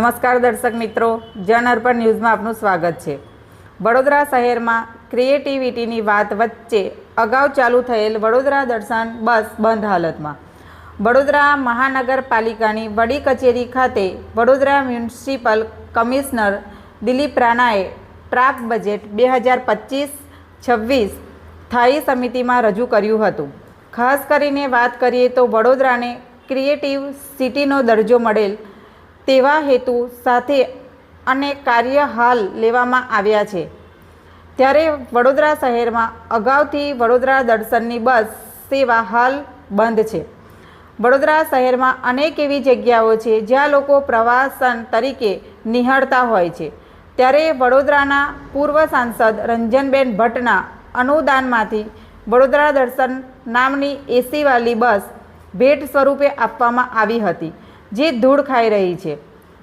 નમસ્કાર દર્શક મિત્રો, જન અર્પણ ન્યૂઝમાં આપનું સ્વાગત છે. વડોદરા શહેરમાં ક્રિએટિવિટીની વાત વચ્ચે અગાઉ ચાલુ થયેલ વડોદરા દર્શન બસ બંધ હાલતમાં. વડોદરા મહાનગરપાલિકાની વડી કચેરી ખાતે વડોદરા મ્યુનિસિપલ કમિશનર દિલીપ રાણાએ ડ્રાફ્ટ બજેટ બે હજાર પચીસ છવ્વીસ સ્થાયી સમિતિમાં રજૂ કર્યું હતું. ખાસ કરીને વાત કરીએ તો વડોદરાને ક્રિએટિવ સિટીનો દરજ્જો મળેલ તેવા હેતુ સાથે અને કાર્ય હાલ લેવામાં આવ્યા છે. ત્યારે વડોદરા શહેરમાં અગાઉથી વડોદરા દર્શનની બસ સેવા હાલ બંધ છે. વડોદરા શહેરમાં અનેક એવી જગ્યાઓ છે જ્યાં લોકો પ્રવાસન તરીકે નિહાળતા હોય છે. ત્યારે વડોદરાના પૂર્વ સાંસદ રંજનબેન ભટ્ટના અનુદાનમાંથી વડોદરા દર્શન નામની એસીવાળી બસ ભેટ સ્વરૂપે આપવામાં આવી હતી. જે ધૂળ ખાઈ રહી છે.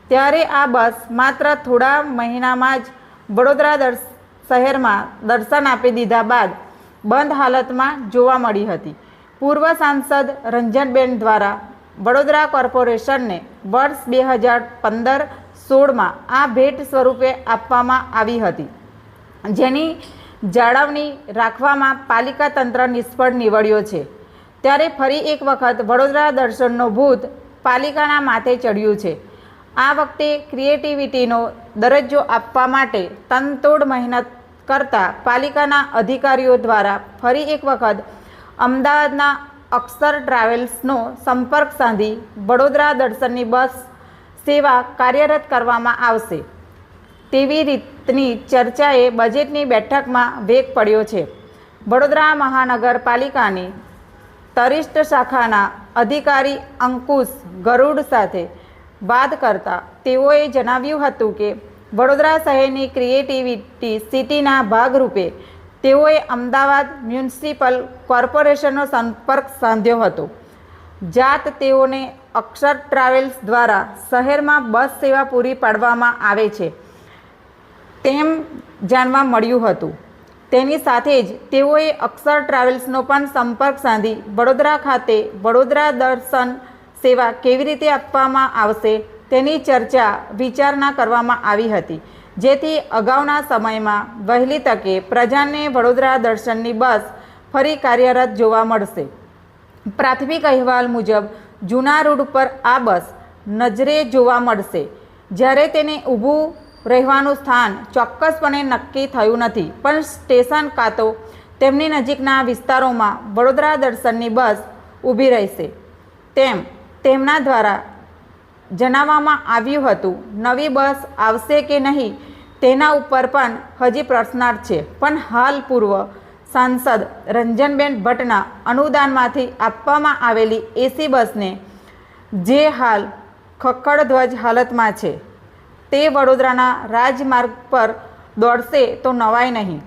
ત્યારે આ બસ માત્ર થોડા મહિનામાં જ વડોદરા શહેરમાં દર્શન આપી દીધા બાદ બંધ હાલતમાં જોવા મળી હતી. પૂર્વ સાંસદ રંજનબેન દ્વારા વડોદરા કોર્પોરેશનને વર્ષ બે હજાર પંદર સોળમાં આ ભેટ સ્વરૂપે આપવામાં આવી હતી. જેની જાળવણી રાખવામાં પાલિકા તંત્ર નિષ્ફળ નીવડ્યો છે. ત્યારે ફરી એક વખત વડોદરા દર્શનનો ભૂત પાલિકાના માથે ચડ્યું છે. આ વખતે ક્રિએટિવિટીનો દરજ્જો આપવા માટે તનતોડ મહેનત કરતા પાલિકાના અધિકારીઓ દ્વારા ફરી એક વખત અમદાવાદના અક્ષર ટ્રાવેલ્સનો સંપર્ક સાધી વડોદરા દર્શનની બસ સેવા કાર્યરત કરવામાં આવશે. તેવી રીતની ચર્ચાએ બજેટની બેઠકમાં વેગ પડ્યો છે. વડોદરા મહાનગરપાલિકાની તરિષ્ઠ શાખાના અધિકારી અંકુશ ગરુડ સાથે વાત કરતા તેઓએ જણાવ્યું હતું કે, વડોદરા શહેરની ક્રિએટિવિટી સિટીના ભાગરૂપે તેઓએ અમદાવાદ મ્યુનિસિપલ કોર્પોરેશનનો સંપર્ક સાધ્યો હતો. જાત તેઓને અક્ષર ટ્રાવેલ્સ દ્વારા શહેરમાં બસ સેવા પૂરી પાડવામાં આવે છે. તેમ જાણવા મળ્યું હતું. તેની સાથે જ તેઓએ અક્ષર ટ્રાવેલ્સનો પણ સંપર્ક સાધી. વડોદરા ખાતે વડોદરા દર્શન સેવા કેવી રીતે આપવામાં આવશે તેની ચર્ચા વિચારણા કરવામાં આવી હતી. જેથી અગાઉના સમયમાં વહેલી તકે પ્રજાને વડોદરા દર્શનની બસ ફરી કાર્યરત જોવા મળશે. પ્રાથમિક અહેવાલ મુજબ જૂના રોડ ઉપર આ બસ નજરે જોવા મળશે. જ્યારે તેને ઊભું રહેવાનું સ્થાન ચોક્કસપણે નક્કી થયું નથી. પણ સ્ટેશન કાં તો તેમની નજીકના વિસ્તારોમાં વડોદરા દર્શનની બસ ઊભી રહેશે. તેમ તેમના દ્વારા જણાવવામાં આવ્યું હતું, નવી બસ આવશે કે નહીં તેના ઉપર પણ હજી પ્રશ્નાર્થ છે પણ હાલ પૂર્વ સાંસદ રંજનબેન ભટ્ટના અનુદાનમાંથી આપવામાં આવેલી એસી બસને જે હાલ ખખડધ્વજ હાલતમાં છે. તે વડોદરાના રાજમાર્ગ પર દોડશે તો નવાય નહીં.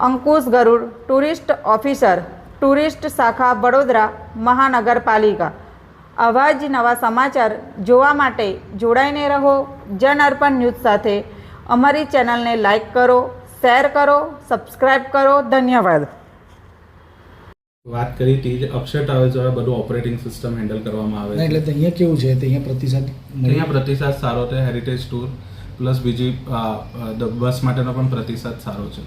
Ankush Garud, tourist officer, tourist શાખા વડોદરા મહાનગરપાલિકા. આવા જ નવા સમાચાર જોવા માટે જોડાઈને રહો. જન અર્પણ ન્યૂઝ સાથે અમારી ચેનલને લાઈક કરો, શેર કરો સબસ્ક્રાઈબ કરો. ધન્યવાદ. વાત કરી હતી જે અક્ષર ટ્રાવેલ્સ દ્વારા બધું ઓપરેટિંગ સિસ્ટમ હેન્ડલ કરવામાં આવે છે. એટલે અહીંયા કેવું છે? અહીંયા પ્રતિસાદ અહીંયા પ્રતિસાદ સારો છે હેરિટેજ ટૂર પ્લસ બીજી બસ માટેનો પણ પ્રતિસાદ સારો છે.